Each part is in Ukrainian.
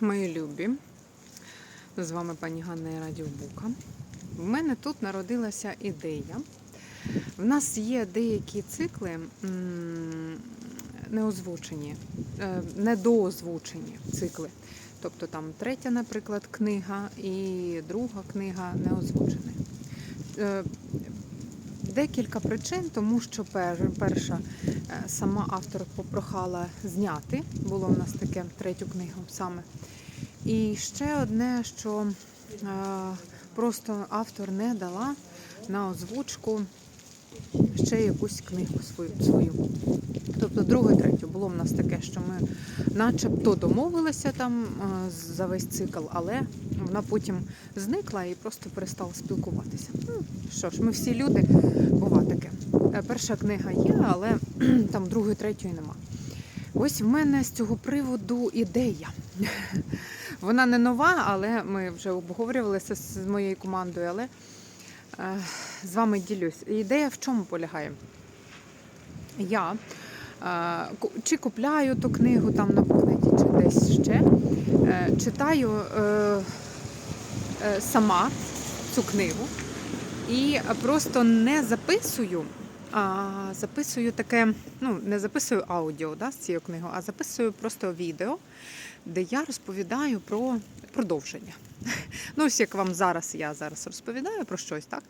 Мої любі, з вами пані Ганна і Радіо Бука. В мене тут народилася ідея. В нас є деякі цикли неозвучені, е, недоозвучені цикли. Тобто там третя, наприклад, книга і друга книга не озвучені. Е, Декілька причин, тому що перша е, сама автор попрохала зняти. Було в нас таке третю книгу саме. І ще одне, що е, просто автор не дала на озвучку ще якусь книгу свою. свою. Тобто друге, було в нас таке, що ми начебто домовилися там е, за весь цикл, але вона потім зникла і просто перестала спілкуватися. Ну, що ж, ми всі люди, бува таке. Е, Перша книга є, але там другої, третьої нема. Ось в мене з цього приводу ідея. Вона не нова, але ми вже обговорювалися з моєю командою, але е, з вами ділюсь. Ідея в чому полягає? Я чи купляю ту книгу там на букнеті, чи десь ще, е, читаю е, е, сама цю книгу і просто не записую. А записую таке, ну не записую аудіо да, з цією книгою, а записую просто відео, де я розповідаю про продовження. Ну, ось як вам зараз я зараз розповідаю про щось, так?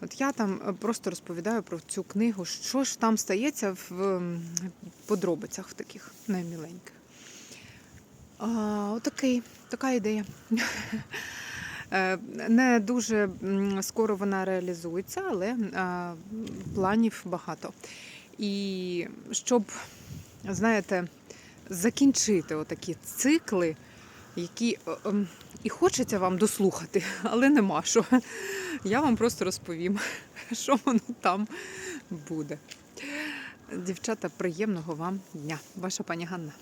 От я там е, просто розповідаю про цю книгу, що ж там стається в подробицях в таких найміленьких. Отакий, така ідея. Е, Не дуже скоро вона реалізується, але планів багато. І щоб, знаєте, закінчити отакі цикли, які е, ем, і хочеться вам дослухати, але нема що. Я вам просто розповім, що воно там буде. Дівчата, приємного вам дня. Ваша пані Ганна.